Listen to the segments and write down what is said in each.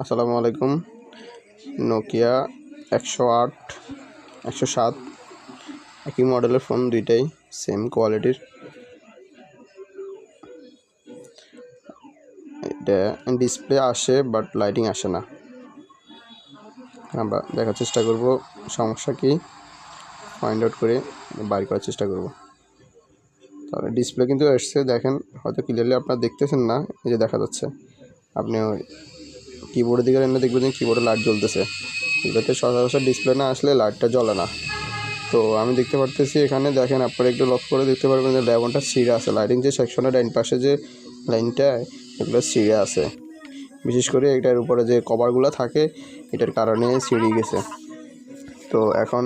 আসসালামু আলাইকুম। নোকিয়া একশো আট, একশো সাত, একই মডেলের ফোন দুইটাই সেম কোয়ালিটির এটা ডিসপ্লে আসে বাট লাইটিং আসে না। আমরা দেখার চেষ্টা করব, সমস্যা কি? ফাইন্ড আউট করে বাইর করার চেষ্টা করব। তাহলে ডিসপ্লে কিন্তু এসছে, দেখেন, হয়তো ক্লিয়ারলি আপনারা দেখতেছেন না, এই যে দেখা যাচ্ছে। আপনি কিবোর্ডের দিকে এনে দেখবেন কিবোর্ডে লাইট জ্বলতেছে। এটাতে সচরাচর ডিসপ্লে না আসলে লাইটটা জ্বলে না। তো আমি দেখতে পারতেছি এখানে, দেখেন আপনারা একটু লক্ষ্য করে দেখতে পারবেন যে লেবনটা সিঁড়ে আছে। লাইটিং যে সেকশনের ডাইন পাশে যে লাইনটা এগুলো সিঁড়ে আছে। বিশেষ করে এটার উপরে যে কভারগুলো থাকে, এটার কারণে সিঁড়ি গেছে। তো এখন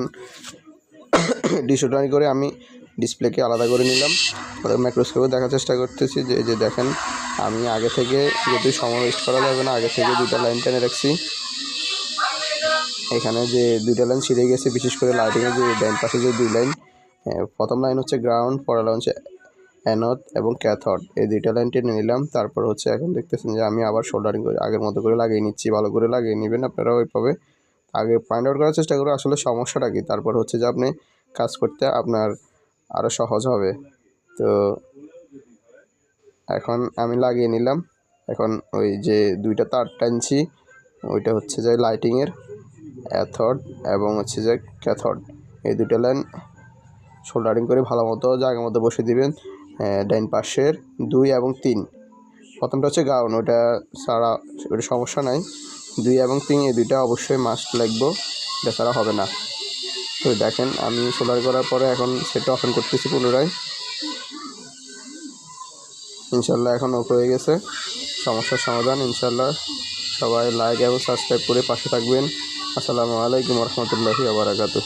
ডিসোটারি করে আমি ডিসপ্লেকে আলাদা করে নিলাম। মাইক্রোস্কোপে দেখার চেষ্টা করতেছি যে যে দেখেন আমি আগে থেকে যদি সময় ওয়েস্ট করা যাবে না, আগে থেকে দুটা লাইন টেনে রাখছি। এখানে যে দুইটা লাইন ছিঁড়ে গেছে, বিশেষ করে লাইটিংয়ের যে ডাইন পাশে যে দুই লাইন প্রথম লাইন হচ্ছে গ্রাউন্ড পরের লাইন হচ্ছে অ্যানথ এবং ক্যাথড এই দুইটা লাইন টেনে নিলাম, তারপর হচ্ছে এখন দেখতেছেন যে আমি আবার শোল্ডারিং করে, আগের মতো করে লাগিয়ে নিচ্ছি, ভালো করে লাগিয়ে নেবেন আপনারা ওইভাবে। আগে ফাইন্ড আউট করার চেষ্টা করুন, আসলে সমস্যাটা কি? তারপর হচ্ছে যে আপনি কাজ করতে আপনার আরও সহজ হবে। তো এখন আমি লাগিয়ে নিলাম। এখন ওই যে দুইটা তার টানছি, ওইটা হচ্ছে যে লাইটিংয়ের অ্যাথড এবং হচ্ছে যে ক্যাথড এই দুটো লাইন শোল্ডারিং করে ভালো মতো জায়গা মতো বসে দিবেন ডাইন পাশের দুই এবং তিন। প্রথমটা হচ্ছে গাউন ওটা ছাড়া ওটা সমস্যা নাই। দুই এবং তিন, এই দুইটা অবশ্যই মাস্ট লাগবো এটা ছাড়া হবে না। তো দেখেন, আমি সোলার করার পরে এখন সেটা অফেন করতেছি পুনরায়। ইনশাল্লাহ এখন ওকে হয়ে গেছে। সমস্যার সমাধান, ইনশাল্লাহ। সবাই লাইক এবং সাবস্ক্রাইব করে পাশে থাকবেন। আসসালামু আলাইকুম রহমতুল্লাহি আবরাকাতু